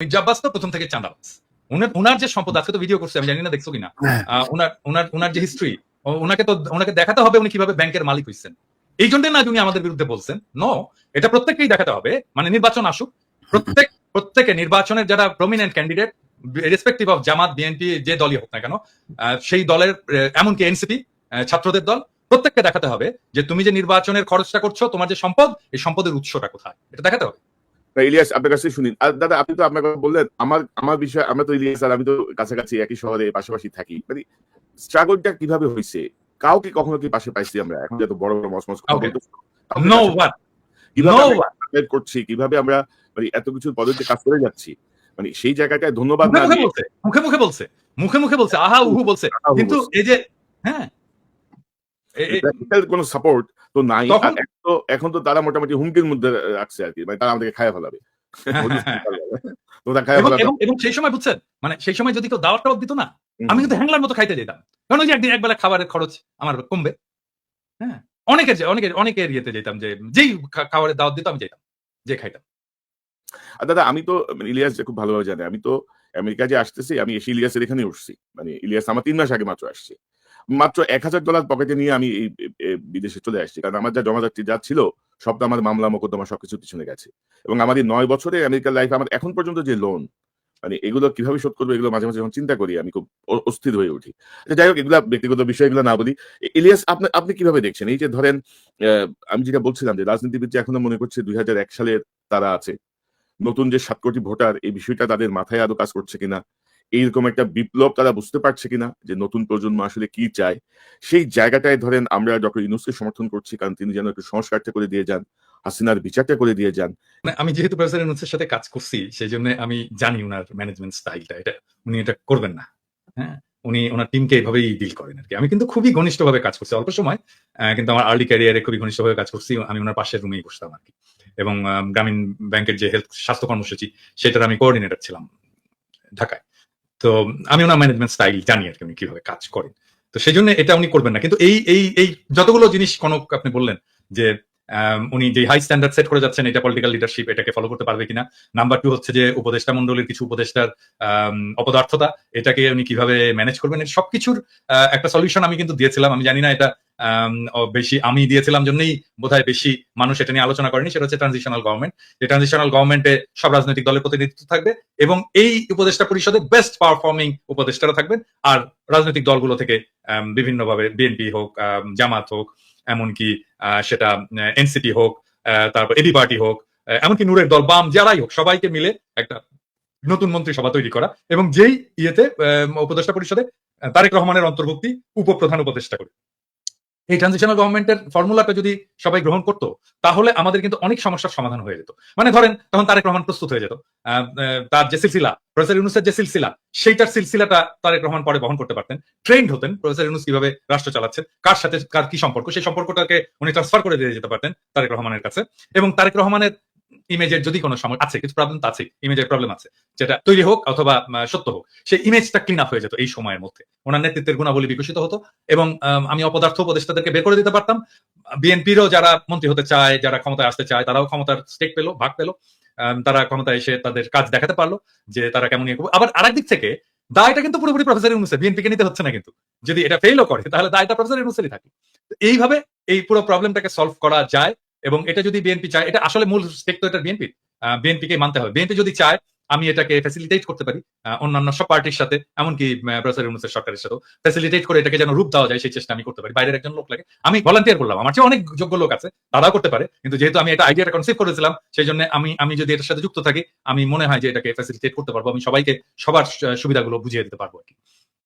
মির্জা আব্বাস তো প্রথম থেকে চাঁদাবাজ। উনার উনার যে সম্পদ আজকে তো ভিডিও করছে আমি জানি না দেখছ কিনা? হ্যাঁ। উনার উনার উনার যে হিস্ট্রি ওনাকে তো ওনাকে দেখাতে হবে উনি কীভাবে ব্যাংকের মালিক এই জন্য না উনি আমাদের বিরুদ্ধে বলছেন। নো এটা প্রত্যেককেই দেখাতে হবে। মানে নির্বাচন আসুক। প্রত্যেক প্রত্যেকে নির্বাচনের যারা prominent candidate respective of Jamaat BNP যে দলই হোক না কেন সেই দলের এমনকি এনসিপি ছাত্রদের দল প্রত্যেককে দেখাতে হবে যে তুমি যে নির্বাচনের খরচটা করছ তোমার যে সম্পদ এই সম্পদের উৎসটা কোথায়? এটা দেখাতে হবে। না, ইলিয়াস আপনার কাছে শুনি। আর দাদা আপনি তো আপনার কথা বললেন আমার আমার বিষয় আমরা তো ইলিয়াস আর আমি তো কাছাকাছি একই শহরে পাশাপাশি থাকি। মানে স্ট্রাগলটা কীভাবে হয়েছে? কাউকে কখনো কি পাশে পাইছি আমরা? এখন যত বড় বড় মসমস নো ওয়ান নো ওয়ান করছি? কীভাবে আমরা মানে এত কিছু পদ্ধতি কাজ করে যাচ্ছি? মানে সেই জায়গাটায় ধন্যবাদ মুখে মুখে বলছে মুখে মুখে বলছে মুখে মুখে বলছে আহা উহু বলছে। কিন্তু এই যে হ্যাঁ কোনো সাপোর্ট তো নাই। এখন তো তারা মোটামুটি হুমকির মধ্যে রাখছে আর কি। মানে তারা আমাদেরকে খায়া ফেলাবে। এবং সেই সময় বুঝছেন? মানে সেই সময় যদি কেউ দাওয়াত দিত না আমি কিন্তু হ্যাংলার মতো খাইতে যেতাম। কারণ ওই যে একদিন একবেলা খাবারের খরচ আমার কমবে। হ্যাঁ? অনেকের যে- অনেকের অনেকের ইয়েতে যেতাম যে যেই খাবারের দাওয়াত দিত আমি যেতাম যে খাইতাম। আর দাদা আমি তো মানে ইলিয়াস যে খুব ভালোভাবে জানে আমি তো আমেরিকা যে আসতেছি আমি এসে ইলিয়াসের এখানে উঠছি মানে ইলিয়াস আমার তিন মাস আগে মাত্র আসছে। মাত্র এক হাজার ডলার পকেটে নিয়ে আমি এই বিদেশে চলে আসছি। কারণ আমার যা জমাজাতি যা ছিল, সব তো আমার মামলা, মোকদ্দমা সবকিছু পিছনে গেছে। এবং আমার এই নয় বছরে আমেরিকার লাইফ আমার এখন পর্যন্ত যে লোন মানে এগুলো কীভাবে শোধ করব এগুলো মাঝে মাঝে যখন চিন্তা করি, আমি খুব অস্থির হয়ে উঠি। যাই হোক, এগুলা ব্যক্তিগত বিষয়গুলো না বলি। ইলিয়াস, আপনি আপনি কীভাবে দেখছেন? এই যে ধরেন আমি যেটা বলছিলাম যে রাজনীতিবিদ যে এখনও মনে করছে দুই হাজার এক সালের তারা আছে, নতুন যে সাত কোটি ভোটার, এই বিষয়টা তাদের মাথায় আদৌ কাজ করছে কিনা? এইরকম একটা বিপ্লব তারা বুঝতে পারছে কিনা, যে নতুন প্রজন্ম আসলে কি চায়? সেই জায়গাটায় ধরেন আমরা ডক্টর ইউনুসকে সমর্থন করছি, কারণ তিনি যেন একটু সংস্কারটা করে দিয়ে যান, হাসিনার বিচারটা করে দিয়ে যান। মানে আমি যেহেতু প্রফেসর ইউনুসের সাথে কাজ করছি সেই জন্য আমি জানি ওনার ম্যানেজমেন্ট স্টাইলটা এটা উনি এটা করবেন না। হ্যাঁ? উনি ওনার টিমকে এইভাবেই ডিল করেন আর কি আমি কিন্তু খুবই ঘনিষ্ঠভাবে কাজ করছি, অল্প সময় কিন্তু আমার আর্লি ক্যারিয়ারে খুবই ঘনিষ্ঠভাবে কাজ করছি, আমি ওনার পাশের রুমেই বসতাম আর কি এবং গ্রামীণ ব্যাংকের যে হেলথ স্বাস্থ্য কর্মসূচি সেটার আমি কোঅর্ডিনেটর ছিলাম ঢাকায়। তো আমি ওনার ম্যানেজমেন্ট স্টাইল জানি আর কি কীভাবে কাজ করেন। তো সেই জন্য এটা উনি করবেন না। কিন্তু এই এই এই যতগুলো জিনিস কনক আপনি বললেন যে উনি যে হাই স্ট্যান্ডার্ড সেট করে যাচ্ছেন, এটা পলিটিক্যাল লিডারশিপ এটাকে ফলো করতে পারবে কিনা? নাম্বার টু হচ্ছে যে উপদেষ্টা মন্ডলীর কিছু উপদেষ্টার অপদার্থতা, এটাকে উনি কীভাবে ম্যানেজ করবেন? সবকিছুর একটা সলিউশন আমি কিন্তু দিয়েছিলাম। আমি জানি না এটা বেশি, আমি দিয়েছিলাম জন্যই বোধহয় বেশি মানুষ এটা নিয়ে আলোচনা করেনি। সেটা হচ্ছে ট্রানজিশনাল গভর্নমেন্ট যে ট্রানজিশনাল গভর্নমেন্টে সব রাজনৈতিক দলের প্রতিনিধিত্ব থাকবে এবং এই উপদেষ্টা পরিষদে বেস্ট পারফর্মিং উপদেষ্টারা থাকবেন। আর রাজনৈতিক দলগুলো থেকে বিভিন্নভাবে বিএনপি হোক জামাত হোক এমনকি সেটা এনসিপি হোক তারপর এবি পার্টি হোক এমনকি নূরের দল, বাম, যারাই হোক, সবাইকে মিলে একটা নতুন মন্ত্রী সভা তৈরি করা এবং যেই ইয়েতে উপদেষ্টা পরিষদে তারেক রহমানের অন্তর্ভুক্তি উপপ্রধান উপদেষ্টা করে। এই ট্রানজিশনাল গভর্নমেন্টের ফর্মুলাটা যদি সবাই গ্রহণ করতো, তাহলে আমাদের কিন্তু অনেক সমস্যার সমাধান হয়ে যেত। মানে ধরেন, তখন তারেক রহমান প্রস্তুত হয়ে যেত। তার যে সিলসিলা, প্রফেসর ইউনুসের যে সিলসিলা, সেইটার সিলসিলাটা তারেক রহমান পরে বহন করতে পারতেন। ট্রেন্ড হতেন প্রফেসর ইউনুস কীভাবে রাষ্ট্র চালাচ্ছেন, কার সাথে, কার কি সম্পর্ক, সেই সম্পর্কটাকে উনি ট্রান্সফার করে দিয়ে যেতে পারতেন তারেক রহমানের কাছে। এবং তারেক রহমানের ইমেজের যদি কোনো সময় আছে, কিছু প্রবলেম তো আছে ইমেজের প্রবলেম আছে। যেটা তৈরি হোক অথবা সত্য হোক, সেই ইমেজটা ক্লিন আপ হয়ে যেত এই সময়ের মধ্যে। ওনার নেতৃত্বের গুণাবলী বিকশিত হতো এবং, আমি অপদার্থ উপদেষ্টাদেরকে বের করে দিতে পারতাম। বিএনপিরও যারা মন্ত্রী হতে চায়, যারা ক্ষমতায় আসতে চায়, তারাও ক্ষমতার স্টেক পেল, ভাগ পেল। তারা ক্ষমতায় এসে তাদের কাজ দেখাতে পারল যে তারা কেমন আবার আরেক দিক থেকে, দায়টা কিন্তু পুরোপুরি প্রফেসর ইউনুসের, বিএনপিকে নিতে হচ্ছে না কিন্তু। যদি এটা ফেলও করে, তাহলে দায়টা প্রফেসর ইউনুসেরই থাকে। এইভাবে এই পুরো প্রবলেমটাকে সলভ করা যায়। এবং এটা যদি বিএনপি চায়, এটা আসলে মূল স্টেক তো এটা বিএনপি বিএনপি কে মানতে হবে। বিএনপি যদি চায়, আমি এটাকে ফ্যাসিলিটেট করতে পারি অন্যান্য সব পার্টির সাথে, এমনকি প্রফেসর সরকারের সাথেও ফ্যাসিলিটেট করে এটাকে যেন রূপ দেওয়া যায়, সেই চেষ্টা আমি করতে পারি। বাইরের একজন লোক লাগে। আমি ভলান্টিয়ার করলাম আমার চেয়ে অনেক যোগ্য লোক আছে, তারাও করতে পারে। কিন্তু যেহেতু আমি এটা আইডিয়াটা কনসিভ করেছিলাম, সেই জন্য আমি আমি যদি এটার সাথে যুক্ত থাকি, আমি মনে হয় যে এটাকে ফ্যাসিলিটেট করতে পারব, আমি সবাইকে সবার সুবিধাগুলো বুঝিয়ে দিতে পারব আর কি।